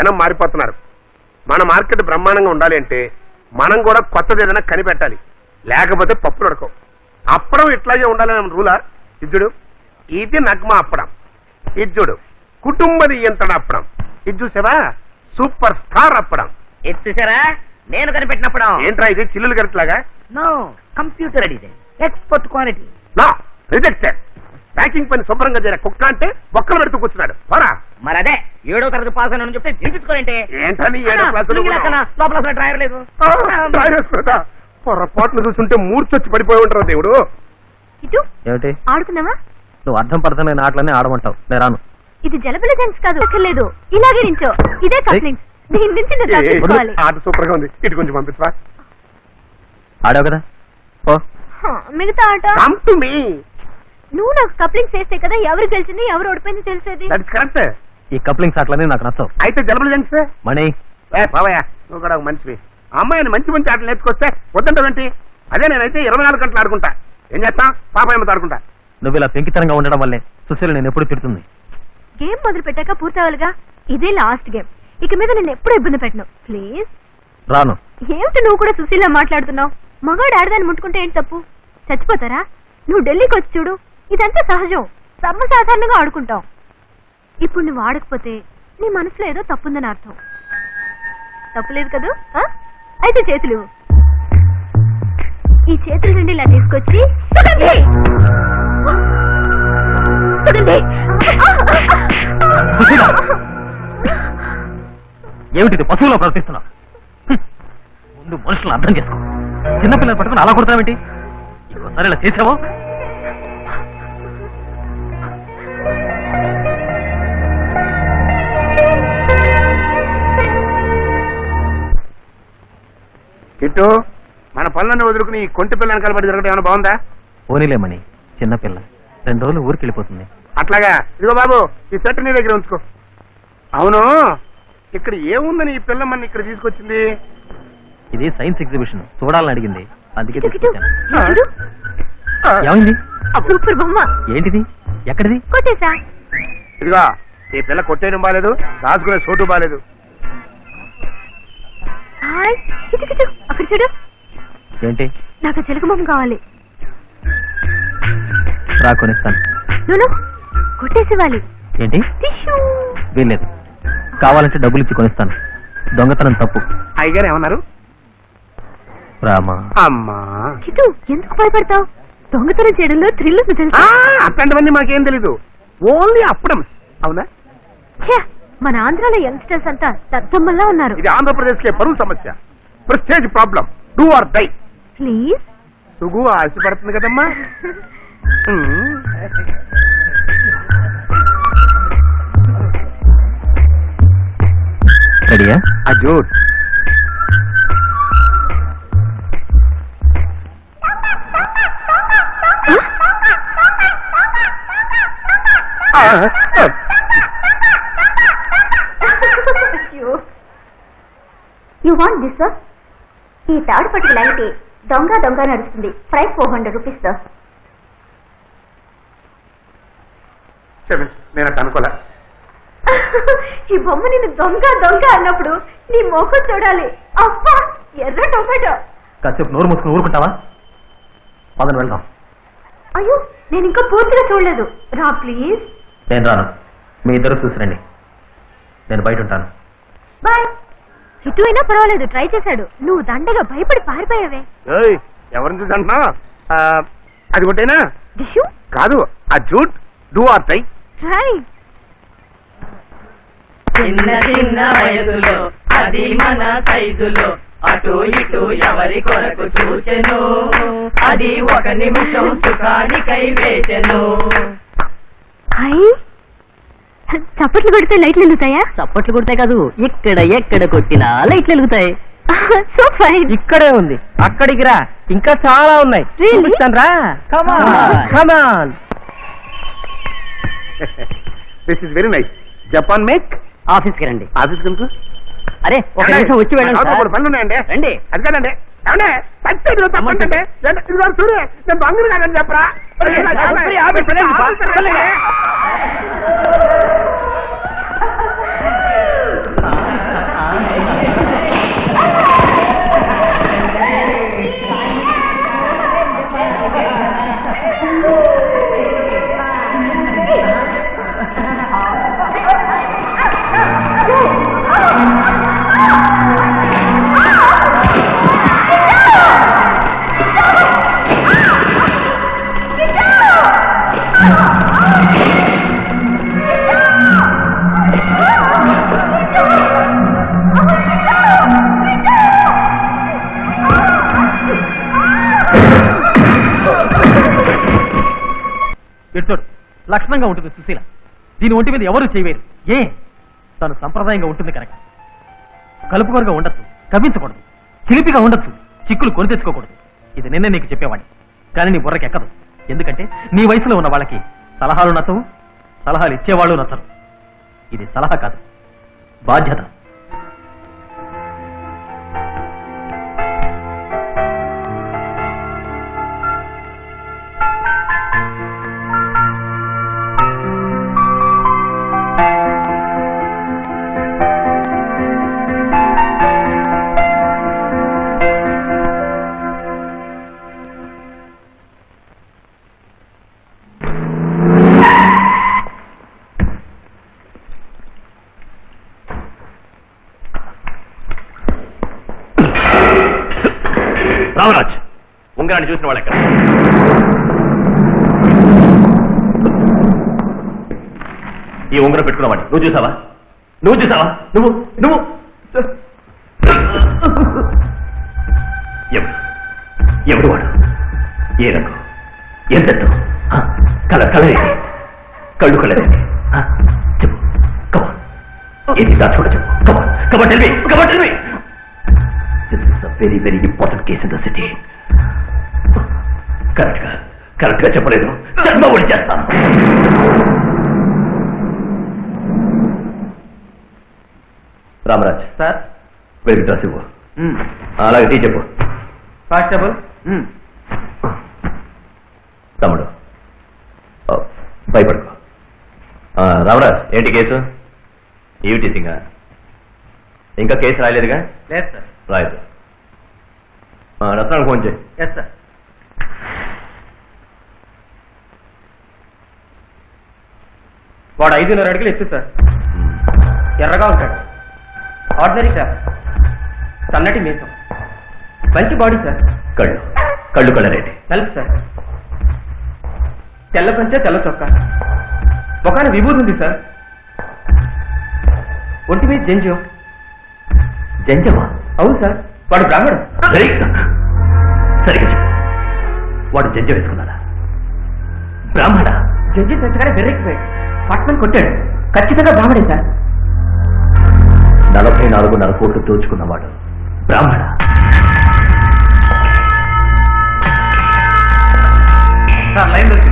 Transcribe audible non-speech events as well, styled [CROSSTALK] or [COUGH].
జనం మారిపోతున్నారు. మన మార్కెట్ బ్రహ్మాండంగా ఉండాలి అంటే మనం కూడా కొత్తది ఏదైనా కనిపెట్టాలి. లేకపోతే పప్పులు ఉడకవు. అప్పడం ఇట్లాగే ఉండాలని రూలా? ఇజ్జుడు ఇది నగ్మ అప్పడం. ఇజ్జుడు కుటుంబ నియంత్రణ అప్పడం. ఇది చూసావా? సూపర్ స్టార్ అప్పడం. ఇది చూసారా? నేను కనిపెట్టినప్పుడు ఏంట్రా ఇది? చిల్లులు గరిట్లాగా? నో కంప్యూటర్ అడిగితే. ఎక్స్పర్ట్ క్వాలిటీ నా రిజెక్టెడ్ ప్యాకింగ్ పని శుభ్రంగా చేర కుక్క అంటే బొక్కలు పెడుతూ కూర్చున్నాడు. పోరా. మరి అదే ఏడో తరగతి పాస్ అని చెప్తే దింపించుకోంటే ఏంటని ఏడో క్లాసులో ఉన్నావు? లోపల అసలు డ్రైవర్ లేదు. పొరపాట్లు చూస్తుంటే మూర్చొచ్చి పడిపోయి ఉంటారు దేవుడు. ఇటు? ఏమిటి? ఆడుకుందామా నువ్వు అర్థం పడుతున్న ఆటలన్నీ ఆడమంటావు. నేను రాను. ఇది జలబుల జెంట్స్ కాదు. అక్కర్లేదు. ఇలాగే నించో. ఇదే కప్లింగ్స్ దీని నుంచి ఆట సూపర్గా ఉంది. ఇటు కొంచెం పంపించవా? ఆడావు కదా? ఓ హ, మిగతా ఆట? కమ్ టు మీ నువ్వు నాకు కప్లింగ్స్ చేస్తే కదా ఎవరు గెలిచింది ఎవరు ఓడిపోయింది తెలిసేది? కరెక్ట్ ఈ కప్లింగ్స్ ఆటలన్నీ నాకు నచ్చవు. అయితే జలబులు జంక్స్ మణి. ఏ నువ్వు కూడా ఒక మనిషివి. ఆ అమ్మాయిని మంచి మంచి ఆటలు నేర్చుకొస్తే వద్దంటావేంటి అదే నేనైతే ఇరవై నాలుగు గంటలు ఆడుకుంటా. ఏం చేస్తా? పాపాయమ్మతో ఆడుకుంటా నువ్వు ఇలా పెంకితనంగా ఉండడం వల్లే సుశీల నేను ఎప్పుడు తిడుతుంది. గేమ్ మొదలు పెట్టాక పూర్తవ్వాలిగా? ఇదే లాస్ట్ గేమ్ ఇక మీద నేను ఎప్పుడు ఇబ్బంది పెట్టను. ప్లీజ్ రాను. ఏమిటి నువ్వు కూడా సుశీలా మాట్లాడుతున్నావు? మగాడు ఆడదాన్ని ముట్టుకుంటే ఏంటి తప్పు? చచ్చిపోతారా? నువ్వు ఢిల్లీకి వచ్చి చూడు. ఇదంతా సహజం. సర్వసాధారణంగా ఆడుకుంటాం. ఇప్పుడు నువ్వు ఆడకపోతే నీ మనసులో ఏదో తప్పుందని అర్థం. తప్పులేదు కదూ? అయితే చేతులు. ఈ చేతుల నుండి ఇలా తీసుకొచ్చి! ఏమిటిది? పశువులో ప్రవర్తిస్తున్నావు? హ్మ్. ముందు మనుషులను అర్థం చేసుకో. చిన్నపిల్లలు పట్టుకుని అలా కొడతావేంటి? ఇంకోసారి ఇలా చేసావో? కిట్టు మన పనులను వదులుకుని ఈ కొంటి పిల్లని కలబడి జరగడం ఏమైనా బాగుందా? పోనీలేమని చిన్నపిల్ల రెండు రోజులు ఊరికి వెళ్ళిపోతుంది. అట్లాగా ఇదిగో బాబు ఈ సెట్ నీ దగ్గర ఉంచుకో. అవును ఇక్కడ ఏముందని ఈ పిల్ల మన ఇక్కడ తీసుకొచ్చింది? ఇది సైన్స్ ఎగ్జిబిషన్ చూడాలని అడిగింది. అందుకే కిటు, కిటు. తీసుకొచ్చాను. చూడు. ఏమైంది? సూపర్ బొమ్మ. ఏంటిది? ఎక్కడిది? కొట్టేసా? ఇదిగో ఈ పిల్ల కొట్టేయడం బాలేదు రాసుకునే చోటు బాలేదు. హాయ్. అక్కడ చూడు. ఏంటి? నాకు చిలుక బొమ్మ కావాలి. రా కొనిస్తాను. నువ్వు ఏంటి? టిష్యూ. వీల్లేదు. కావాలంటే డబ్బులు ఇచ్చి కొనిస్తాను. దొంగతనం తప్పు. అయ్యగారు ఏమన్నారు? రామా. అమ్మా. కిటు ఎందుకు భయపడతావు? దొంగతనం చేయడంలో థ్రిల్ ఆ, తెలుసా? అట్లాంటివన్నీ మాకేం తెలీదు. ఓన్లీ అప్పడం. అవునా? ఛే, మన ఆంధ్రాలో యంగ్స్టర్స్ అంతా దద్దమ్మల్లా ఉన్నారు. ఇది ఆంధ్రప్రదేశ్ కే పరువు సమస్య. Prestige problem do or die please సుగు ఆశపడుతుంది కదమ్మా. [LAUGHS] రెడీయా అజూట్ యు వాంట్ దిస్ సార్ ఈ తాడు పట్టుకు లాగితే దొంగ దొంగ నడుస్తుంది. Price four hundred rupees sir నేను అనుకోలే. [LAUGHS] ఈ బొమ్మ నేను దొంగ దొంగ అన్నప్పుడు నీ మొహం చూడాలి. అబ్బా ఎర్ర టొమాటో. కాసేపు నోరు మూసుకుని ఊరుకుంటావా? పదను వెళ్దాం. అయ్యో నేను ఇంకా పూర్తిగా చూడలేదు. రా ప్లీజ్ నేను రాను. మీ ఇద్దరు చూసిరండి నేను బయట ఉంటాను. ఇటు అయినా పర్వాలేదు ట్రై చేశాడు. నువ్వు దండగా భయపడి పారిపోయావే. ఏయ్, ఎవరిని చూసి అంటున్నావు ఆ, అది ఒకటేనా? డిషు కాదు ఆ jute do or die try చిన్న చిన్న వయసులో అది మన సైజులో అటు ఇటు ఎవరి కొరకు చూచెను? అది ఒక నిమిషం సుఖానికై వేచెను. చప్పట్లు కొడితే లైట్లు వెలుగుతాయా? చప్పట్లు కొడితే కాదు ఇక్కడ ఎక్కడ కొట్టినా లైట్లు వెలుగుతాయి. So fine. ఇక్కడే ఉంది. అక్కడికి రా. ఇంకా చాలా ఉన్నాయి. Really? చూపిస్తాను రా. Come on this is very nice Japan make ఆఫీస్కి రండి. ఆఫీస్ కనుక అరే ఒక నిమిషం వచ్చి వెళ్ళండి సార్. పనులు ఉన్నాయండి. రండి. అది కాదండి. ఏమండి తప్పేది తప్పండి ఇదిగో చూడు నేను బంగారు కాదని చెప్పరా ఆఫీస్ ఎడ్చోడు లక్షణంగా ఉంటుంది సుశీల. దీని ఒంటి మీద ఎవరు చేయవేరు ఏ? తను సంప్రదాయంగా ఉంటుంది కనుక. కలుపుకొరగా ఉండొచ్చు కవ్వించకూడదు చిలిపిగా ఉండొచ్చు చిక్కులు కొని తెచ్చుకోకూడదు. ఇది నిన్నే నీకు చెప్పేవాడిని. కానీ నీ బుర్రకి ఎక్కదు. ఎందుకంటే నీ వయసులో ఉన్న వాళ్ళకి సలహాలు నచ్చవు సలహాలు ఇచ్చేవాళ్ళు నచ్చరు. ఇది సలహా కాదు బాధ్యత. ఉంగరాన్ని చూసిన వాళ్ళు ఎక్కడ? ఈ ఉంగరం పెట్టుకున్నావాడి నువ్వు చూసావా? నువ్వు చూసావా? నువ్వు నువ్వు. ఎవడు? ఎవడు వాడు? ఏ రంగు? ఎంత కల కలరేది కళ్ళు కలరేది చెప్పు. కమా ఏది దాచుకోడ చెప్పు. Come on come on tell me come on tell me this is a very very important case in the city కరెక్ట్గా కరెక్ట్గా చెప్పలేదు. జన్మ ఒడి చేస్తాను. రామరాజ్. సార్? వెరీ డ్రెస్ ఇవ్వు. అలాగే టీ చెప్పు. కానిస్టేబుల్? తమ్ముడు. భయపడుకో. రామరాజ్ ఏంటి కేసు? ఈవిటీ సింగా? ఇంకా కేసు రాయలేదుగా? లేదు సార్. రాయదు. ఆ, రత్నానికి ఫోన్ చేయి. ఎస్ సార్ వాడు ఐదున్నర అడుగులు ఎత్తు సార్. ఎర్రగా ఉంటాడు. Ordinary sir. సన్నటి మీసం. మంచి బాడీ సార్. కళ్ళు. కళ్ళు కళ్ళరేంటి నలుపు సార్. తెల్ల పంచ తెల్ల చొక్కా. ఒకన విభూతి ఉంది సార్. ఒంటి మీద జంజం. జంజమా? అవును సార్. వాడు బ్రాహ్మడు సరే సరిగ్గా చెప్పు. వాడు జంజ వేసుకున్నాడా? బ్రాహ్మణ? జడ్జి తెచ్చగానే బెర్రెక్కిపోయాడు పట్మని కొట్టాడు. ఖచ్చితంగా బ్రాహ్మడే సార్. నలభై నాలుగున్నర కోట్లు దోచుకున్నవాడు బ్రాహ్మణ సార్ లైన్ దొరికింది